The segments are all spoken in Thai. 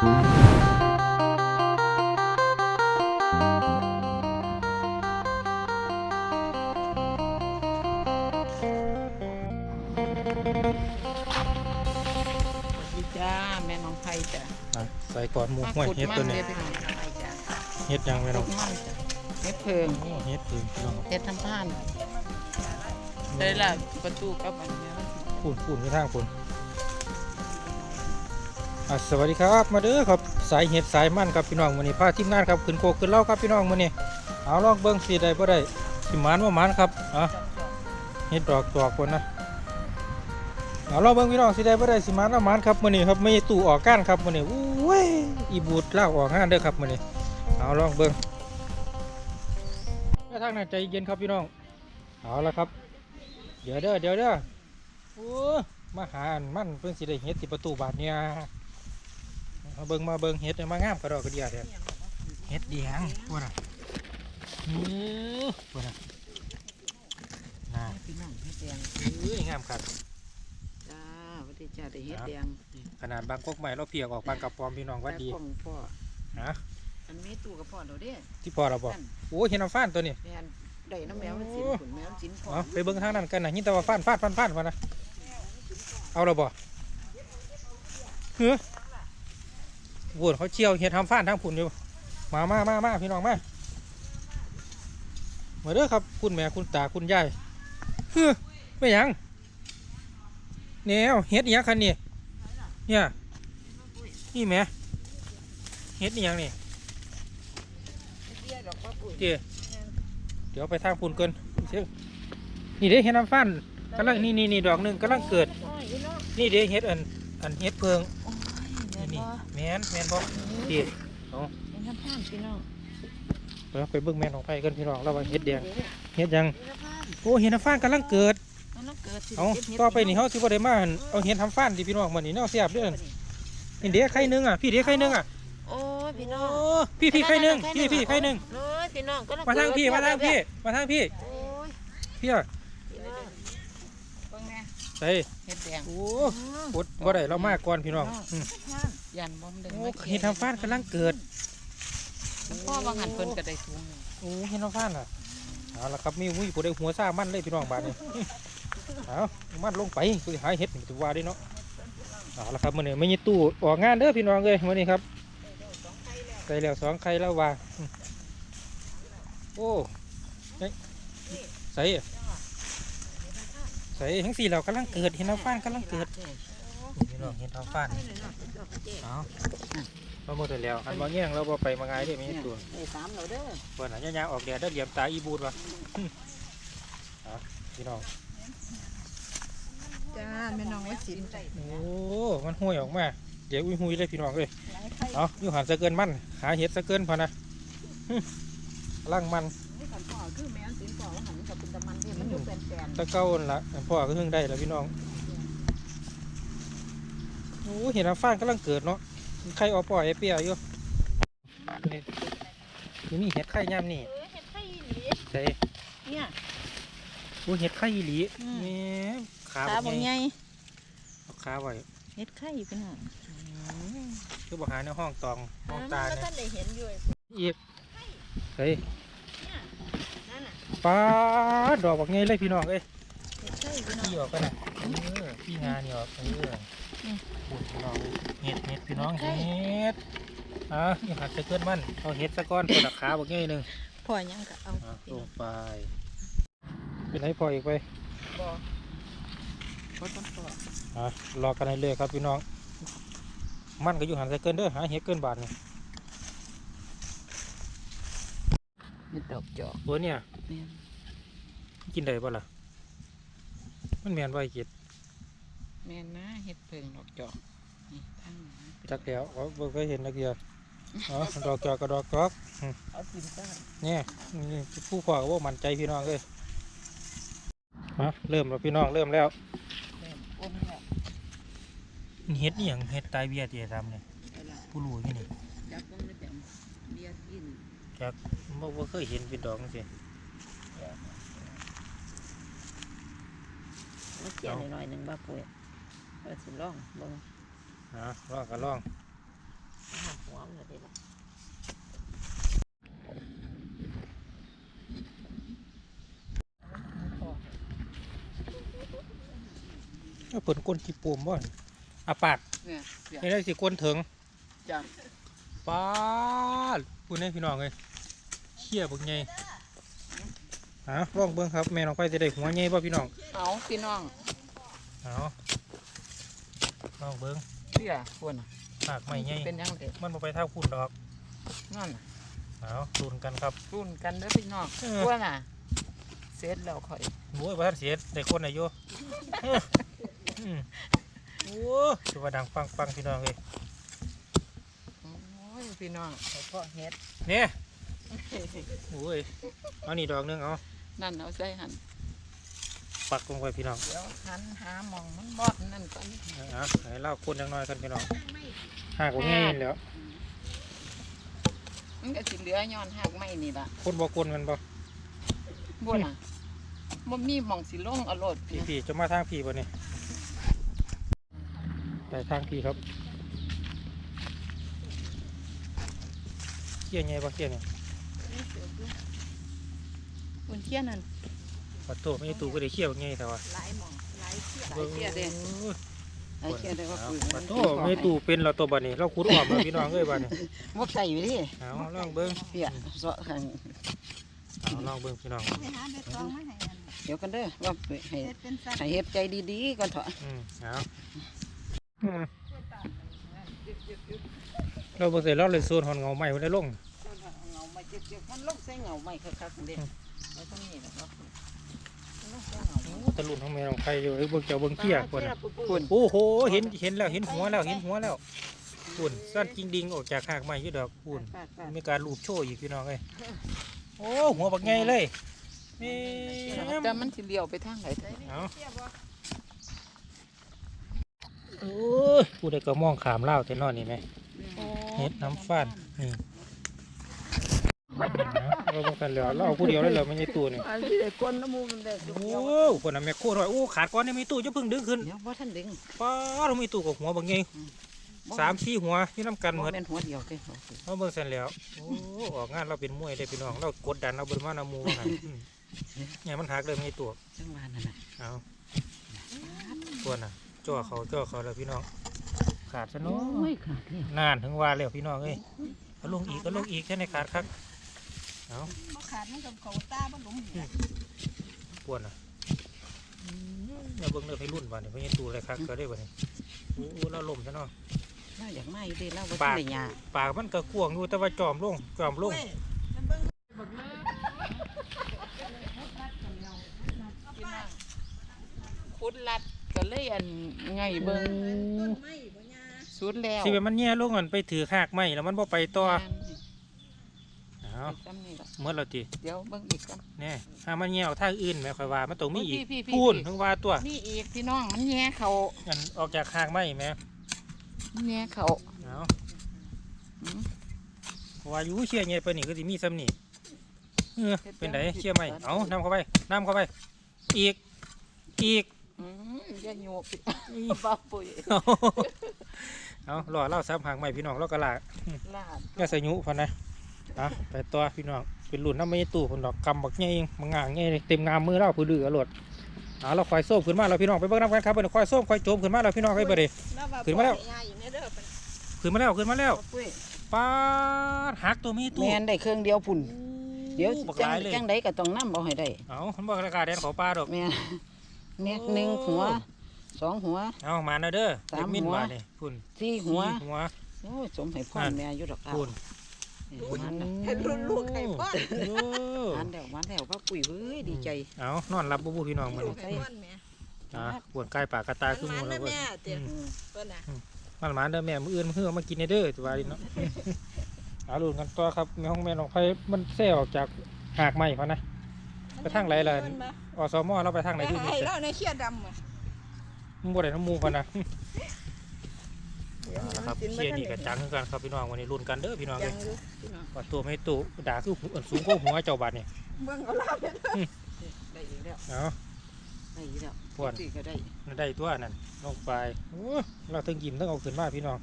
สวัสดีจ้าแม่น้องไผ่จ้ะอะใส่ก่อนหมูห้วยขุดเฮ็ดมัตัวนนี้เฮ็ดพี่น้องไผ่จ้ะเฮ็ดยังไงขุเนาะดมันจ้ะเฮ็ดเพิงโอ้เฮ็ดถึงพี่น้องเฮ็ดทำผ่านได้ละประตูกับอันเนี้ย พูนพูนไปทางพูนอะ สวัสดีครับมาเด้อครับสายเฮ็ดสายมันครับพี่น้องมื้อนี้พาทีมงานครับขึ้นโคกขึ้นเล่าครับพี่น้องมื้อนี้เอาลองเบิ่งสิได้บ่ได้สิมานบ่หมานครับอะเฮ็ดดอกตอกคนนะเอาลองเบิ่งพี่น้องสิได้บ่ได้สิมานบ่หมานครับมื้อนี้ครับไม่ตู้ออกก้านครับมื้อนี้อู้ยอีบูดลากออกงานเด้อครับมื้อนี้เอาลองเบิ่งแล้วทางนั้นใจเย็นครับพี่น้องเอาละครับ เดี๋ยวเด้อเดี๋ยวเด้อโอ้มาหาอันมันเพิ่งสิได้เฮ็ดที่ประตูบาทเนี่ย มาเบิ่งมาเบิ่งเฮ็ดเนี่ยมางามกระดอกกระเดียเด้อเฮ็ดเดียงพวกน่ะนี่พวกน่ะน่าพี่น้องเฮ็ดแดงเอ้ยงามครับจ้าสวัสดีจ้าได้เฮ็ดแดงขนาดบางกอกใหม่เราเปียกออกบางกระปอมพี่น้องหวัดดีแต่ของพ่อฮะอันมีตู้กับพ่อเราเด้ที่พอเราบอกนั่นโอ้เห็นน้ำฟ้านตัวนี้แม่นได้น้ำแมวมันสินขุนแมวมันสินพ่อเอาไปเบิ่งทางนั้นกันนะยินแต่ว่าฟ้านฟ้านฟ้านฟ้านวะนะเอาเราบ่เฮ้อ โวนเขาเชี่ยวเฮ็ดทำฟ้านทางผุนอยู่ มามามามาพี่น้องมามาเด้อครับ คุณแม่คุณตาคุณยายเฮ้อไม่ยังแนวเฮ็ดยังคันนี่เนี่ย นี่แม่เฮ็ดอีหยังนี่เนี่ยเดี๋ยวไปทางพุ่นเกินเสียนี่เด้เฮ็ดน้ำฟันกำลังนี่นี่นี่ดอกหนึ่งกำลังเกิดโอ้ยเนาะนี่เด้เฮ็ดอันอันเฮ็ดเพิง นี่แม่นนี่บ่แมนแมนบ่ดีเอาเป็นทำผ่านพี่น้องเดี๋ยวไปเบิ่งแม่นของไผกันพี่น้องเราว่าเฮ็ดแดงเฮ็ดหยังเป็นทำผ่านโอ้เฮ็ดน้ำฟันกำลังเกิดมันต้องเกิดสิเอาเก็บเห็ดต่อไปนี่เฮาสิบ่ได้มาหั่นเอาเฮ็ดทำฟันดิพี่น้องมื้อนี้เนาะเสียบเด้อนี่เด้ไข่หนึงอะพี่เด้ไข่หนึงอะโอ้ยพี่น้โอ้องพี่พี่ไข่หนึงพี่พี่ไข่หนึงโอ้ยพี่น้องก็มาทางพี่มาทางพี่มาทางพี่โอ้ยพี่อะ พี่น้องเบิ่งแน่ ใส่เฮ็ดแดงโอ้กดบ่ได้เรามาก่อนพี่น้องอืมยันบ่มดึงโอ้มาเห็ดทำฟ้านกำลังเกิดพ่อว่าหันเพิ่นก็ได้ถุงหนึ่งโอ้เห็ดทำฟ้านอะเอาละครับมีมุ้ยผู้ใดหัวซ่ามันเลยพี่น้องบ้านนี้เอามันลงไปไปหาเห็ดนี่ตัวว่าได้เนาะเอาละครับมื้อนี้ไม่มีตู้ออกงานเด้อพี่น้องเลยมื้อนี้ครับใส่แล้วสองไข่แล้วว่าอืมโอ้เอ๊ะใส่อะ ใส่ทั้งสี่เรากำลังเกิดเห็ดทำฟ้านกำลังเกิดนี่พี่น้องเห็ดทำฟ้านเอาเราหมดแล้วอันบ่แย่งเราบ่ไปมาไงเด้ไม่มีตัวไอ้สามเราเด้อเปิดหน้ายางๆออกแดดได้เหลี่ยมตาอีบูดวะอะพี่น้องจ้าแม่น้องว่าสินโอ้มันห้วยออกมาเดี๋ยวอุ้ยหุยเลยพี่น้องเลยเอาอยู่หันสะเกินมันหาเห็ดสะเกินพอนะฮึล่างมัน ตะเก้านั่นละพ่อก็เพิ่งได้แล้วพี่น้องโอ้เห็นน้ำฟ้านกำลังเกิดเนาะไข่ออกปล่อยไอ้เปียอยู่นี่นี่มีเห็ดไข่ย่ำนี่เออเฮ็ดไข่อีหลีใส่เนี่ยโอ้เห็ดไข่อีหลีอืมแหม่ขาขาบ่บ่ใหใหญ่ญ่เอาขาไว้เฮ็ดไข่พี่น้องคือบอกหาในห้องตองห้องตามันเนี่ยก็ได้เห็นอยู่อีบเฮ้ยนั่นน่ะ ปลาดดอกบักไงเลยพี่น้องเอ้ยเฮ็ดไข่พี่น้องพี่ออกกันนะเออพี่งานนี่ออกเอออืมพูดพี่น้องเห็ดเห็ดพี่น้องเห็ดอะอย่าหัดจะเกินมันเอาเห็ดสะก้อนตัวหนักขาบักไงหนึ่งพ่อยังก็เอาอะพี่ลน้องงไปเป็นไรพออีกไปบ่บ่ต้องพ่ออะรอกันให้เลยครับพี่น้อง มันก็อยู่หันใส่เกินเด้อหาเห็ดเกินบาทนี่เฮ็ดดอกจอกตัวเนี่ย แม่นกินได้ป่ะล่ะ มันแมนไว้กิดแม่นนะเฮ็ดเพิงดอกจอกนี่ทั้งนั้นจักแล้วอ๋อบ่เคยเห็นนักเดียวอ๋อ ดอกจอกกับดอกจอกเอากินจ้าเนี่ยนี่ผู้พ่อก็บ่มั่นใจพี่น้องเลยมาเริ่มแล้วพี่น้องเริ่มแล้วแม่นอ้นแล้วเฮ็ดนี่ยังเฮ็ดตายเบียดเดียทำเนี่ยไปละผู้รู้ที่นี่จับเบิ่งได้แต่เบียร์กิน บ่บ่เคยเห็นเป็นดอกสิมาเจียหน่อยๆหนึงบ่ป่วยว่าสิลองเบิ่งนะลองก็ลององเลยได้ละเอาเปิดก้นขี้ปูมบ่นี่อาปากเนี่ยเสียไม่ได้สิก้นถึงจ้ะป้าดพูดให้พี่น้องเลยเขี้ยบักใหญ่ฮะลองเบิ่งครับแม่น้องไปจะได้หัวใหญ่ป่ะพี่น้องเอาพี่น้องเอาลองเบิ่งเสียคนน่ะหากไม่ใหญ่เป็นยังไงมันบ่ไปเท่าคุณดอกนั่นน่ะเอาดูนกันครับรุ่นกันเด้อพี่น้องเออคนน่ะเสร็จแล้วค่อยโอ้ยบ้านเสียได้คนอายุอืมโอ้ถือว่าดังปังปังพี่น้องเลยโอ้ยพี่น้องเขาก็เฮ็ดเนี่ย โอ้ยเอานี่ดอกหนึงเอานั่นเอาใส่หันปักลงไปพี่น้องเดี๋ยวหันหาหมองมันบอดนั่นก่อนเอาให้เล่าคนจังน้อยกันพี่น้องหากว่าง่ายแล้วมันก็สิเหลือย้อนหักไม้นี่ล่ะคนบ่คนกันบ่บ่น่ะบ่มีหมองสิลงเอารมณ์พี่พี่จะมาทางพี่บ่เนี่ยไปทางพี่ครับเขี้ยใหญ่บ่เขี้ยเนี่ ยคุณเขี้ยนั่นปัดโตไม่ได้ตูก็ได้เขี้ยวง่ายแต่ว่าหลายหมองหลายเขี้ยหลายเขี้ยเด้โอ้ยหลายเขี้ยเด้ว่าปืนปัดโตไม่ได้ตูเป็นเราตัวบัดนี้เราคุดออกมาพี่น้องเอ้ยบัดนี้บ่ใส่อยู่ดิเอาลองเบิ้งเปียเสาะข้างเอาลองเบิ้งพี่น้องไปหาเบ็ดตองมาให้อันเดี๋ยวกันเด้อว่าให้เฮ็ดเป็นสัตว์ให้เฮ็ดใจดีๆก่อนเถอะอืมเอาอืมเราบ่เสร็จเราเลยโซนหอนเงาใหม่ไว้ได้ลงเงาไม่เจ็บๆมันลงใส่เงาไม่คักๆเด้ไว้ตรงนี้แหละเนาะมันลงใส่เงาโอ้ตะลุนของแม่ของใครอยู่เอ้ยเบิ่งเจ้าเบิ่งเขี้ยคนน่ะคุณโอ้โห เห็นเห็นแล้วเห็นหัวแล้วเห็นหัวแล้วปุ่นสั้นจริงดิงออกจากหากใหม่อยู่ดอกปุ่นมีการลูบโชว์อีกพี่น้องเอ้ยโอ้หัวบักไงเลยแม่แต่มันสิเลี้ยวไปทางไหนเอาโอ้ยผู้ใดก็มองขามเล่าวแต่นอนนี่ไหมเฮ็ดน้ำฟ้านนี่ เราต้องกันแล้วเราเอาผู้เดียวเลยเหรอไม่ใช่ตู้นี่อันนี้ได้คนน้ำมูกมันได้โอ้คนน่ะแม่โคตรว่าโอ้ขาดก้อนนี่มีตู้จะพึ่งดึงขึ้นเดี๋ยวบ่ทันดึงป้าเรามีตู้กับหัวบางไงสามสี่หัวที่น้ำกันเหมือนบ่แม่นหัวเดียวเด้เราเบิ่งเสร็จแล้วโอ้ออกงานเราเป็นมวยได้พี่น้องเรากดดันเราเบิ่งมานามูว่าหันอืมเนี่ยมันหักเลยไม่ตัวจังหวะนั่นน่ะเอาตัวน่ะจ่อเขาจ่อเขาแล้วพี่น้องขาดซะเนาะโอ้ยขาดแล้วนานถึงว่าแล้วพี่น้องเอ้ยเอาลงอีกก็ลงอีกแค่ในขาดครับ เอาบ่ขาดมันกับเขาตาบ่หลุมนี่ล่ะปวดอะอย่าเบิ่งเด้อไปรุ่นบ่เนี่ยไม่ใช่ตูอะไรครับก็ได้บ่เนี่ยโอ้เราล่มซะเนาะเราอยากมาอยู่เด้เราบ่ปาทันกได้ยาปากมันก็กวางอยู่แต่ว่าจอมลงจอมลงคุดลัดก็เลยอันไงเบิ่งต้นไม้บ่ยาสุดแล้วสิเป็นมันแย่ลงมันไปถือหากไม้แล้วมันบ่ไปต่อเอา จำนี่ล่ะเมื่อเราติเดี๋ยวเบิ่งอีกกันแน่ถ้ามันแย่เอาทางอื่นแม่ค่อยว่ามันต้องมีอีกพี่พี่พูนพี่ถึงว่าตัวนี่อีกพี่น้องมันแย่เขาอันออกจากหากไม้แม่มันแย่เขาเอาอืมเพราะว่าอยู่เชี่ยใหญ่ไปนี่ก็สิมีซ้ำนี่เออเป็นไดเชี่ยไหมเอาน้ำเข้าไปน้ำเข้าไป อีกอีก อืมอย่าโยกบ้าปุ๋ยเอาเอารอเล่าซ้ำหางใหม่พี่น้องเรากระลาลาดก็สยุพันนะ เอาไปตัวพี่น้องเป็นรุ่นน้ำไม่ตู้คนดอกกำบักใหญ่มังงางใหญ่เลยเต็มงามมือเราผู้ดื้ออรวดเอาเราคอยโซ่ขึ้นมาเราพี่น้องไปเบิ่งน้ำกันครับเบิ่งคอยโซ่คอยโจมขึ้นมาเราพี่น้องไปเบิ่งดิแล้วว่าขึ้นมาแล้วปอยยาอีกแน่เด้อเป็นขึ้นมาแล้วขึ้นมาแล้วปุ้ยป้าดหักตัวมีตู้แม่นได้เครื่องเดียวพุ่นเดี๋ยวบักหจังลายเลยจังไดก็ต้องนำเอาให้ได้เอามันบอกราคาแดนขอปลาดอกแม่นเม็ดหนึ่งหัวสองหัวเอามาเนอะเด้อสามเด็กมินหัวมาเนี่ยพุ่นสี่หัวสี่หัวโอ้ยสมให้พ่อนั่นแม่อยู่ดอกเอาพุ่น มันน่ะเห็นรุ่นลูกไข่ป้อนโอ้มันแล้วมันแล้วก็ปุ๋ยเฮ้ยดีใจเอานอนรับบูบูพี่น้องมันลูกไข่ป้อนแม่อะปวดกายปากกระตาขึ้นมัมืนอแล้วนะเว้ยแม่เตี้ยอืมเพิ่นน่ะมันหมาเด้อแม่มืออื่นมือเอามากินในเด้อตัวาดิเนาะเอาลุ้นกันต่อครับในห้องแม่น้องไฟมันแซ่ออกจากหากไม้เขานะไปทางไหนล่ะเพิ่นมาอสมอเราไปทางไหนไปที่นี่ให้เราในเขี้ยดำอะมึงบ่ได้น้ำมูกเขานะ เดี๋ยวเอาละมัครับกินเชียร์บ่นี่กับจังคือกันครับพี่น้องวันนี้ลุ้นกันเด้อพี่น้องจัเลงยอยู่พี่น้องว่าตัวไม่ตุด่าคืออันสูงกว่าหัวเจ้าบาดนี่เบิ่งเอาลาบเด้อได้อีกแล้วเอาได้อีกแล้วปวดสี่ก็ได้ได้ตัวนั่นลงไปโอ้เราถึงยิ้มต้องเอาขึ้นมาพี่น้อง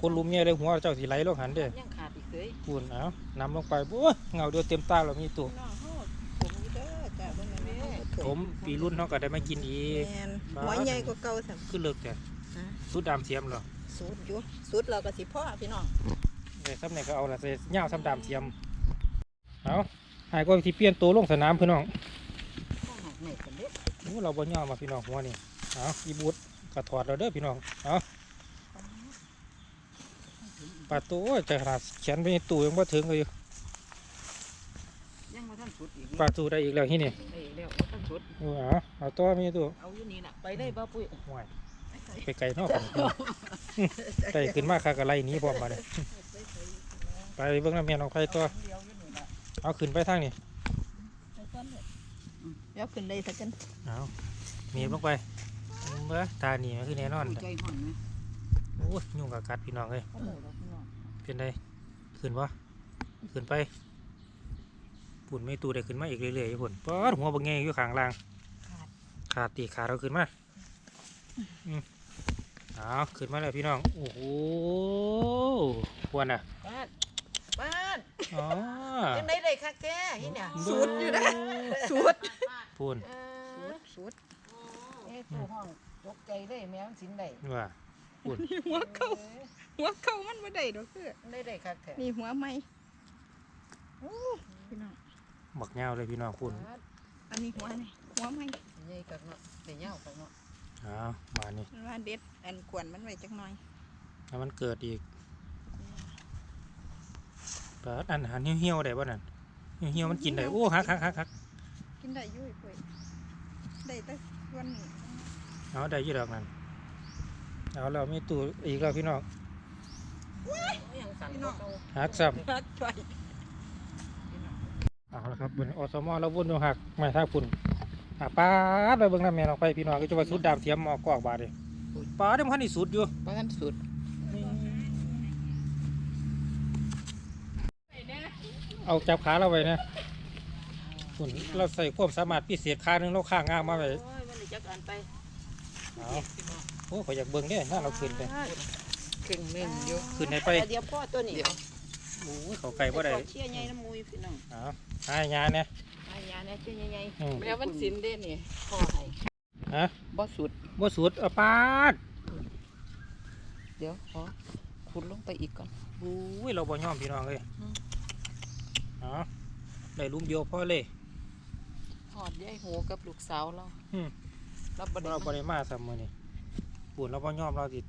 คนลุมเนี่ยเลยหัวเจ้าสิไหลลงหันเด้อยังขาดอีกเลยปูนเอานำลงไปโอ้ยเงาเดียวเต็มตาเรามีตัวน้องเฮาผมอยู่เด้อจ้าเบิ่งแม่เฮาก็ผมปีรุ่นเขาก็ได้มากินอีกแม่นหัวใหญ่กว่าเก่าซั่นขึ้นเลิกแต่ฮะสุดดำเสียมเหรอ สูตรอยู่สูตรเราก็สิพ่อพี่น้องแต่ซ้ำเนี่ยก็เอาละเสียเงาซ้ำดำเสียมเอาหายก็ที่เปลี่ยนตัวลงสนามพี่น้องข้างหักไหนกันเด็ดโอ้เราบ่เงามาพี่น้องหัวนี่เอาอีบูดก็ถอดเราเด้อพี่น้องเอาปลาตัวจะขนาดเขียนไปในตู้ยังบ่ถึงเลยยังมาท่านสุดอีกปลาตัวได้อีกแล้วที่นี่ได้แล้วมาท่านสุดเอาเอาเอาตัวมีตัวเอาอยู่นี่น่ะไปได้บ้าปุ้ยห่วย ไปไกลเนอกกันไกลขึ้นมาคากะไรหนี้พร้อมมาเลยไปเบิ่งน้ำแม่น้องไฟตัวเดียวอยู่นี่น่ะเอาขึ้นไปทางนี่เดี๋ยวขึ้นได้สักกันเอาเมียบลงไปเบ้อตาหนีมันคือแน่นอนใจห่อนไหมโอ้ยยุ่งกับกัดพี่น้องเลยก็เลยแล้วพี่น้องเป็นไดขึ้นวะขึ้นไปปุ่นไม่ตูได้ขึ้นมาอีกเรื่อยๆอยู่ปุ่นปอดหัวบางแงอยู่ข้างล่าง ขาดขาดตีขาดเราขึ้นมาอืม เอาขึ้นมาแล้วพี่น้อง โอ้โหควรอะบ้านบ้านอ๋อยังได้เลยคักแท้ที่เนี่ยสูตรอยู่นะสูตรพูนเอสูอตรสูตรเอ๊ะตู้ห้องตกใจได้แมวสินได้ว่านี่หัวเก่าหัวเก่ามันบ่ได้ดอกเด้อได้ได้คักแท้นี่หัวใหม่โอ้พี่น้องหมักเงาเลยพี่น้องพูนอันนี้หัวนี่หัวใหม่ใหญ่คักเนาะแต่เหย้าคักเนาะเอามานี่มันว่าเด็ดอันกวนมันไว้จักหน่อยแล้วมันเกิดอีกเปิดอันอาหารเหี่ยวๆได้ป่ะนั่นเหี่ยวๆมันกินได้โอ้ฮักฮักฮักฮักกินได้อยู่อีกเว้ยได้แต่วันนี้เอาได้อยี่ดอกนั่นเอาเรามีตู้อีกแล้วพี่น้องยังสั่นเนาะหักซ้ฮักช่วยำเอาละครับบนอสมอแล้ววนอยู่หักไม่ท่าปุ่น อ่าป้าดไปเบิ่งน้ำแม่ลงไปพี่น้องก็จะว่าสุดดามเทียมหมอกอกบาดเลยป้าดเดี๋ยวมันนี่สุดอยู่บ้านสุดเอาจับขาเราไว้นะปุ่นเราใส่ความสามารถพิเศษขาหนึงเราข้างงามมาไว้โอ้ยมันจักอันไปเอาโอ้ขอยอยากเบิ่งเด้น่าเราขึ้นไปเข่งเม่นอยู่ขึ้นให้ไปเดี๋ยวพ่อตัวนี้โอ้ยเขาไก่บ่ได้เชี่ยใหญ่น้ำมูยพี่น้องเอาหายาเนี่ยอายา เนี่ยเชี่ยใหญ่อืมแม่วันสินเด้นี่พ่อให้ฮะบ่สุด บ่สุดเอาปาดเดี๋ยวขอขุดลงไปอีกก่อนโอ้ยเราบ่ยอมพี่น้องเลยอืม เอาได้ลุมเดียวพอเลย หอดยายหูกับลูกสาวเราอืม รับบ่ได้เราบ่ได้มาซ้ำมื้อนี้ปุ่นเราบ่ยอมเราสิ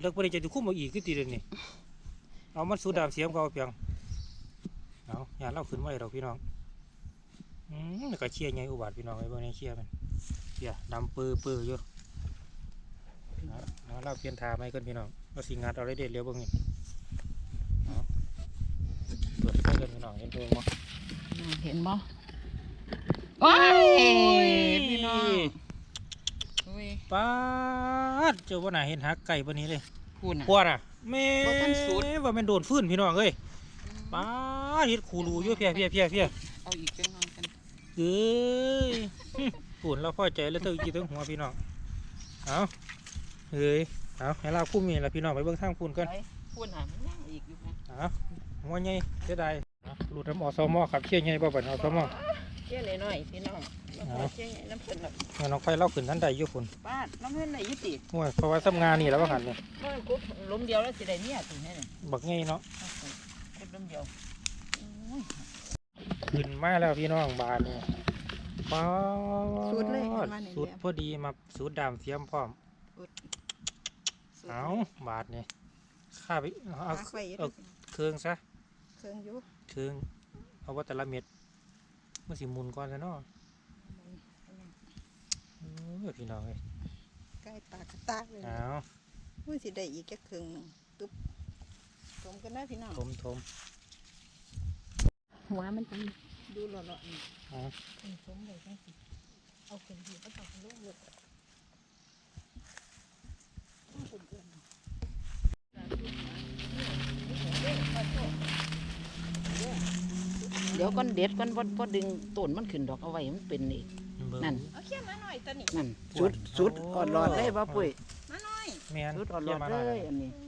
เลิกบ่ได้จะสิคุ้มเอาอีกคือติเดยวนี่เอามันสูดดามเสียมเขาเอาเพียงเอาอย่าเราขึ้นมาเลยดอกพี่น้อง อืมแล้วก็เชียร์ใหญ่อุบาทพี่น้องไอ้เบิ่งในเชียร์มันเชียร์ดำปื้อปื้ออยู่เอาเอาเราเปลี่ยนท่าใหม่ก่อนพี่น้องเราสิงัดเอาได้เด็ดเร็วเบิ่งนี่เอาเปิดไฟกันพี่น้องเห็นเบิ่งบ่เห็นบ่ว้ายพี่น้องอุ้ยป้าดเจ้าว่าน่าเห็นหักไก่ปานนี้เลยพูดน่ะปวดอะแม่บ่ทันสุดว่าแมันโดนฟื้นพี่น้องเอ้ยป้าดเฮ็ดคูรูอยู่เพียเพียเพียเพียเอาอีกจังหน่อยกัน เอ้ยปุ่นเราพอใจแล้วเธอกี่ถึงหัวพี่น้องเอาเฮ้ยเอาให้เราคุ้มมีละพี่น้องไปเบิ่งทางปุ่นกันไปพูดน่ะมันยังอีกอยู่นะเอาหัวใหญ่เสียดายเอาหลุดน้ำอสมอครับเชี่ยใหญ่บ่บัดอสมอเชี่ยหน่อยๆพี่น้องแล้วพอเชี่ยใหญ่น้ำเพิ่นน่ะเงินน้องไฟเล่าขึ้นทันใดอยู่ปุ่นป้าดน้ำเพิ่นได้อยุติโอ้ยเพราะว่าทำงานนี่แล้วว่าหันเนี่ยบ่กุบล้มเดียวแล้วสิได้เมียถึงให้นี่บักใหญ่เนาะกุบล้มเดียวอุ้ย ขึ้นมาแล้วพี่น้องบานนี่ป้าสูตรเลยเห็นว่านี่สูตรพอดีมาสูตรดามเทียมพร้อมสูตรเอาบาทนี่ข้าไปเอาเอาฮักไว้อยู่เอาเด้อเครื่องซะ เครื่องอยู่เครื่อง เอาว่าแต่ละเม็ดมันสิหมุนก่อนซะเนาะเออพี่น้องเอ้ยใกล้ปากกระตากเลยเอามันสิได้อีกแค่ครึ่งหนึงตุ๊บผมกันนะพี่น้อง ทมทม หัวมันเป็นดูหล่อๆนี่เอาเป็นสมเลยจังสิเอาขึ้นที่ก็ต้องลงเลยเดี๋ยวก่อนเด็ดก่อนบ่บ่ดึงต้นมันขึ้นดอกเอาไว้มันเป็นนี่เบิ่งนั่นเอาเขี้ยมาหน่อยตัวนี้นั่นสุดสุดอ่อนหลอดเลยบ่ปุ้ยมาหน่อยแม่นสุดอ่อนหลเยี่อยดมมาเลหน่อยยอันนี้อื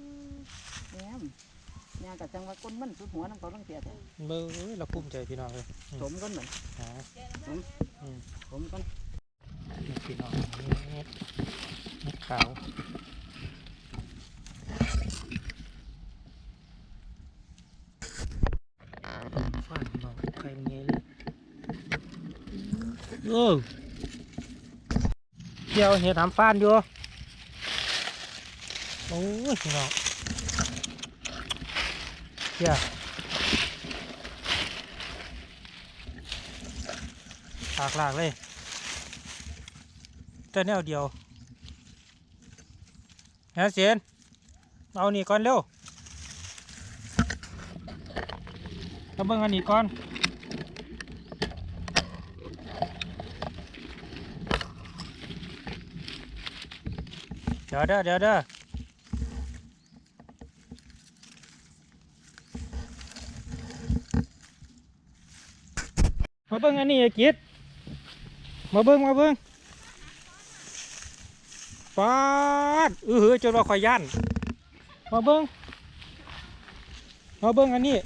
ยากับจังว่าก้นมันสุดหัวน้ำเขาต้องเสียแต่เบิ่งเอ้ยเราภูมิใจพี่น้องเลยสมกันเหมือนหาสมกันนี่พี่น้องเม็ดเม็ดขาวฟาดพี่น้องใครเป็นไงเลยโอ้เดี๋ยวเห็ดทำฟานอยู่โอ้ยพี่น้อง เดี๋ยวหลากหลากเลยแต่แนวเดียวฮะเสียนเอานี่ก่อนเร็วเอาเบิ่งอันนี้ก่อนเดี๋ยวเด้อเดี๋ยวเด้อ เบิ่งอันนี้ไอ้กิดมาเบิ่งมาเบิ่งฟาดเออจนว่าข่อยย่านมาเบิ้งมาเบิ้งอันนี้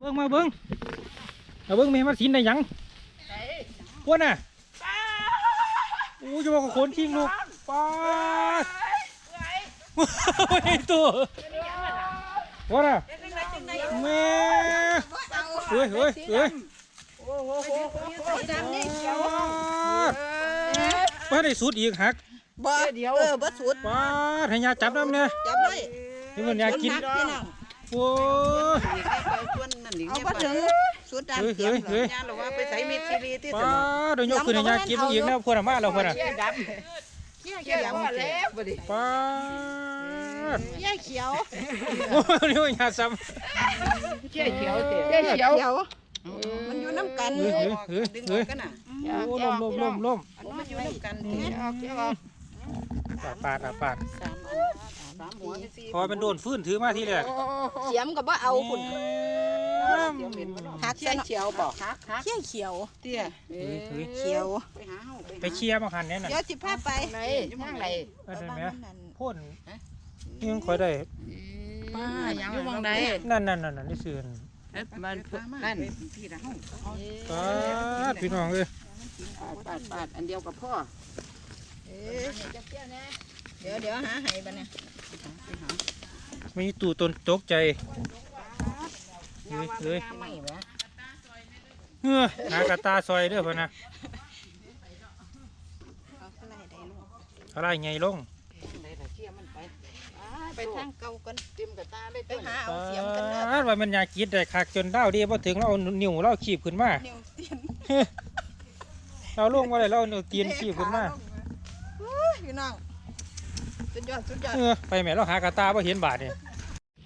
เบิ้งมาเบิ้งมาเบิ้งแม่มาสินได้ยังพวกน่ะโอ้จะว่าขนชิงลูกฟาดไอ้ตัวว่าน่ะแม่เฮ้ยเฮ้ยเฮ้ย ดำนี่เขียวว่าได้สุดอีกหักบ่เออบ่สุดฟาดให้ยาจับน้ำเนี่ยจับเลยนี่มันยากินสุดพี่น้องโอ้ยอีกแค่ไปชวนนั่นอีกเอาไปถึงสุดดำเสียมเฮ้ยเลยาหรือว่าไปใส่มีดซีรีที่สป้าโดนยกขึ้นยากินอีกแล้วพวกน่ะมาแล้วพวกน่ะเชี่ยเชี่ยเชี่ยดำแล้วป้าดแย่เขียวโอ้ยนี่มันยาซ้เชี่ยเขียวเตะแย่เขียว มันอยู่น้ำกันำเฮ้ยเฮ้ยเฮ้ยดึงอเฮ้อยกกันน่ะโอ้ล้มล้มล้มล้มอันนี้มันอยู่น้ำกันเตะออกเขียวออกปาดปาดอะปาดสามอันสามหัวสี่พอเป็นโดนฟื้นถือมาทีแรกเสียมก็บ่เอาคุณเขียวเป็นบ่เนาะหักเชี่ยซะเนาะเขียวบ่ฮักฮักเขี้ยเขียวเตี้ยเฮ้ยเฮ้ยเขียวไปหาเฮาไปเชียร์มาหันเนี่ยน่ะเดี๋ยวสิพาไปไหนย่างไรเออได้ไหมบ้านนั่นพ่นยังคอยได้ป้ายังอยู่มองใดนั่นนั่นนั่นนั่นนี่ซื่อ เอ๊ะมันนั่นพี่ละเฮาปาดพี่น้องเอ้ยปาดปาดอันเดียวกับพ่อเอ้ยเดี๋ยวเดี๋ยวหาให้บัดเนี่ยมีตู่ตนตกใจเฮ้ยเฮ้ยไม่แหมเฮ้อหากระตาซอยเด้อพ่นนะเอาเท่าไหร่ได้ลูกอะไรไงลง ไหนล่ะเชี่ยมันไป ไปทางเก่ากันเต็มกับตาเลยไปต้นหาเอาปาเสียมกันเด้อดว่ามันยากิดได้คักจนเด้าดีพอถึงเราเอานิ้วเราขีบขึ้นมานิ้วเตียนเราลงมาเลยเราเอานิ้วตีนขีบขึ้นมาเฮ้ยพี่น้องสุดยอดสุดยอดเออไปแม่เราหากระตาพอเห็นบาทนี่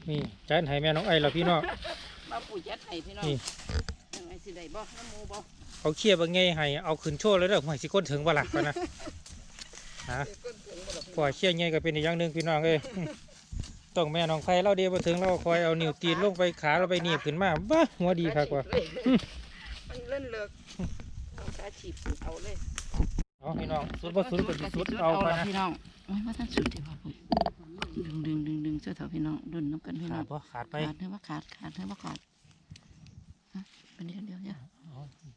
นี่จานให้แม่น้องไอ้เราพี่น้องมาปู่ยัดให้พี่น้องนี่ยังไงสิได้บ่น้ำมูบ่เอาเคียบไงให้เอาขึ้นโชว์เลยเด้อหวยสิก้นถึงบ่หลักไปนะฮะพอเคียไงก็เป็นอีกอย่างหนึ่งพี่น้องเอ้ยอืม ต้องแม่น้องไฟเราเดียวมาถึงเราคอยเอานิ้วตีนลงไปขาเราไปหนีบขึ้นมาบ้าหัวดีคักว่ามันเล่นเลิกเอาตาฉีบเอาเลยเอาพี่น้องสุดบ่สุดก็สิสุดเอาไปนะพี่น้องโอ้ยว่าท่านสุดดีกว่าผมดึงดึงดึงดึงเสื้อเถอะพี่น้องดุนน้ำกันพี่น้ขาอดงบ่ขาดไปขาดเถอะว่าขาดขาดเถอะว่าขาดฮะเป็นเดียวเดียวเดีย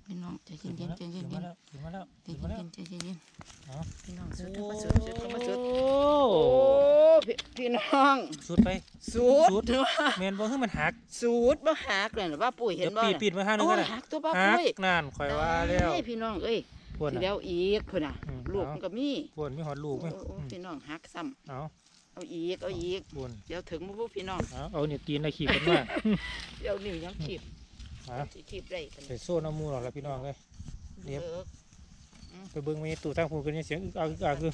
พี่น้องใจเย็นเย็นใจเย็นขึ้นเย็นใจขึ้นเย็นใจเย็นเย็นพี่น้องสุดโอ้เถอะว่าสุดสุดเถอะว่าสุด โโอ้ พี่พี่น้องสุดไปสูดสุดเนาะแม่นบ่คือมันหักสูดบ่หักเลยนะว่าปุ๋ยเห็เดี๋นยวบ่ปีดน่ะปีดมาห้านึงโอ้ก็ยได้หักตัวบ้าหักปุ้ยนั่นข่อยว่าแล้วได้พี่น้องเอ้ยพวกสิน่ะ แล้วอีกพุ่นน่ะอืมลูกเอามันก็มีพวกมีหอดลูกไหมโอ้โอ้อืมพี่น้องหักซ้เอาำเอาอีกเอาอีกพวกเดี๋ยวถึงพวกพี่น้องเอาเอาเนี่ยตีนในขีดกันมาเดี๋ยวนี่ยังขีบเอาสิขีบได้กันไปโซ่น้ำมูหรอกแล้วพี่น้องเลยเดี๋ยวเลิกไปเบิ้งมีตู้ตั้งผูกันนี่เสียงอึกอักอึกอักคือ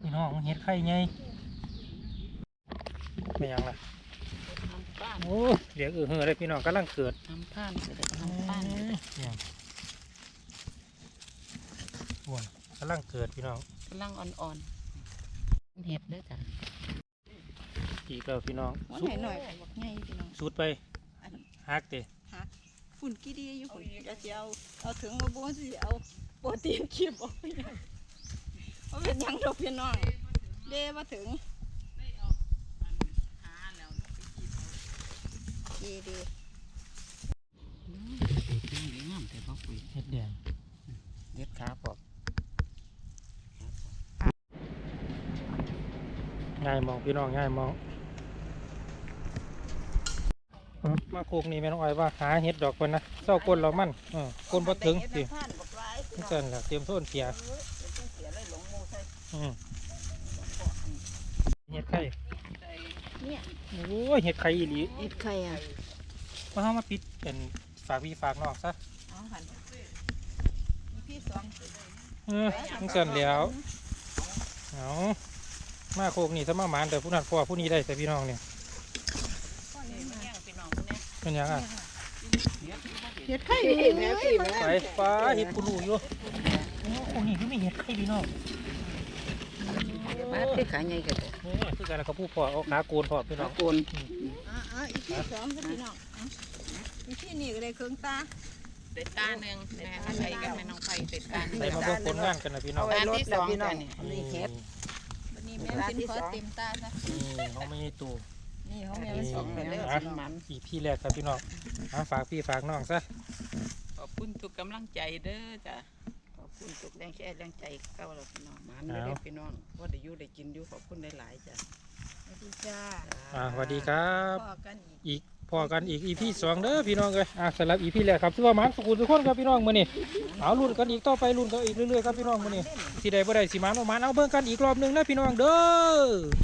พี่น้องเห็ดไข่ไงไม่ยังล่ะทำป้านโอ้เดี๋ยวเออเฮ้อเลยพี่น้องกำลังเกิดทำป้านเสร็จแล้วทำป้านเนี่ยโอ้ยกำลังเกิดพี่น้องกำลังอ่อนๆเห็ดเด้อจ้ะอีกแล้วพี่น้องหัวสุดหน่อยหน่อยบอกง่ายพี่น้องสุดไปฮักเตะฝุ่นกี่ดีอยู่ฝุ่นจะเอาเอาถึงมาบ้วนสิเอาโปรตีนคีบออกเอเอาเป็นยังดอกพี่น้องเด้มาถึงดีดีงามแต่บ่ปุ๋ยเฮ็ดแดงเด็ดขาปอกง่ายมองพี่น้องง่ายมองมาโคกนี่แม่น้องอ้อยว่าหาเฮ็ดดอกเพิ่นนะเศร้าก้นเรามั่นก้นบ่ถึงสิ นบอกร้ายนี่ซั่นล่ะเตรียมโซนเสียเออเดี๋ยวต้องเสียเลยหลงงูใส่อืมเฮ็ดไข่เนี่ยโอ้ยเฮ็ดไข่อีหลีเอ็ดไข่อะมาเฮามาปิดเป็นฝากพี่ฝากน้องซะเอาหันมีพี่สองเออนี่ซั่นแล้วเอามาโคกนี่ซะมาหมานแต่ผู้นั้นพ่อผู้นี้ได้แต่พี่น้องเนี่ยก้อนนี้มาพี่น้องคนนี้เป็นหยังอะ เฮ็ดไข่แม่พี่แม่ไปฟ้าเฮ็ดกูรู้อยู่โอ้โหนี่คือไม่เฮ็ดไข่พี่น้องมาคือขาใหญ่กันนี่คือการเขาพูดพอเอาขาโกนพอพี่น้องโกนอ่าอ่าอีพี่สองก็พี่น้องอะอีพี่นี่ก็เลยเครื่องตาเด็ดตาหนึ่งแม่มาใส่กันแม่น้องไฟเด็ดตาใส่มาเบิ่งผลงานกันนะพี่น้องเอาไว้รถแล้วพี่น้องนี่วันนี้แม่กินขอเต็มตาซะนี่เขาไม่ให้ตู้ นี่เขาแม่มันสองเป็นเลยอะอีพี่แรกครับพี่น้องอะฝากพี่ฝากน้องซะขอบคุณทุกกำลังใจเด้อจ้ะขอบคุณทุกแรงแช่แรงใจเก้าเราพี่น้องมาไม่ได้พี่น้องว่าได้อยู่ได้กินอยู่ขอบคุณหลายๆจ้ะสวัสดีจ้าอะสวัสดีครับพ่อกันอีกอีกพอกันอีกอีพี่สองเด้อพี่น้องเลยอะสำหรับอีพี่แรกครับชื่อว่าหมันสกุลทุกคนครับพี่น้องมื้อนี้เอาลุ้นกันอีกต่อไปลุ้นกันอีกเรื่อยๆครับพี่น้องมื้อนี้สิได้บ่ได้สิหมันบ่หมันเอาเบิ่งกันอีกรอบหนึงนะพี่น้องเด้อ